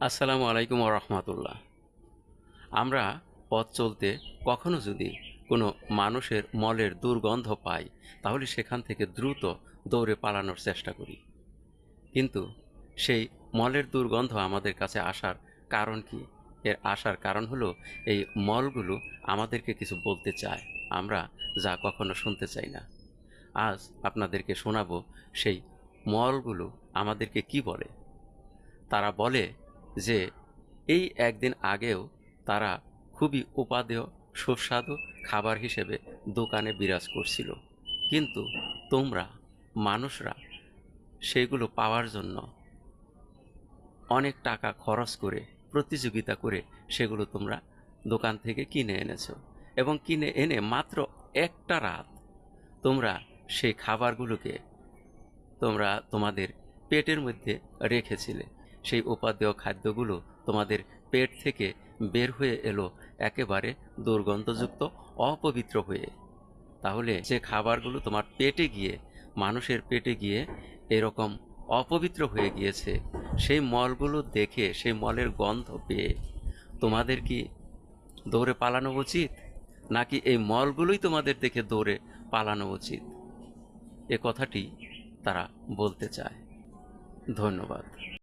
আসসালামু আলাইকুম রহমতুল্লাহ। আমরা পথ চলতে কখনো যদি কোনো মানুষের মলের দুর্গন্ধ পাই, তাহলে সেখান থেকে দ্রুত দৌড়ে পালানোর চেষ্টা করি। কিন্তু সেই মলের দুর্গন্ধ আমাদের কাছে আসার কারণ কি? এর আসার কারণ হলো এই মলগুলো আমাদেরকে কিছু বলতে চায়। আমরা যা কখনো শুনতে চাই না। আজ আপনাদেরকে শোনাবো সেই মলগুলো আমাদেরকে কি বলে? তারা বলে যে এই একদিন আগেও তারা খুবই উপাদেয়, সুস্বাদু খাবার হিসেবে দোকানে বিরাজ করছিল। কিন্তু তোমরা, মানুষরা, সেগুলো পাওয়ার জন্য অনেক টাকা খরচ করে, প্রতিযোগিতা করে সেগুলো তোমরা দোকান থেকে কিনে এনেছো। এবং কিনে এনে মাত্র একটা রাত তোমরা সেই খাবারগুলোকে তোমরা তোমাদের পেটের মধ্যে রেখেছিলে। সেই উপাদেয় খাদ্যগুলো তোমাদের পেট থেকে বের হয়ে এলো, একেবারে দুর্গন্ধযুক্ত, অপবিত্র হয়ে। তাহলে যে খাবারগুলো তোমার পেটে গিয়ে, মানুষের পেটে গিয়ে এরকম অপবিত্র হয়ে গিয়েছে। সেই মলগুলো দেখে, সেই মলের গন্ধ পেয়ে। তোমাদের কি দৌড়ে পালানো উচিত? নাকি এই মলগুলোই তোমাদের দেখে দৌড়ে পালানো উচিত? এ কথাটি তারা বলতে চায়। ধন্যবাদ।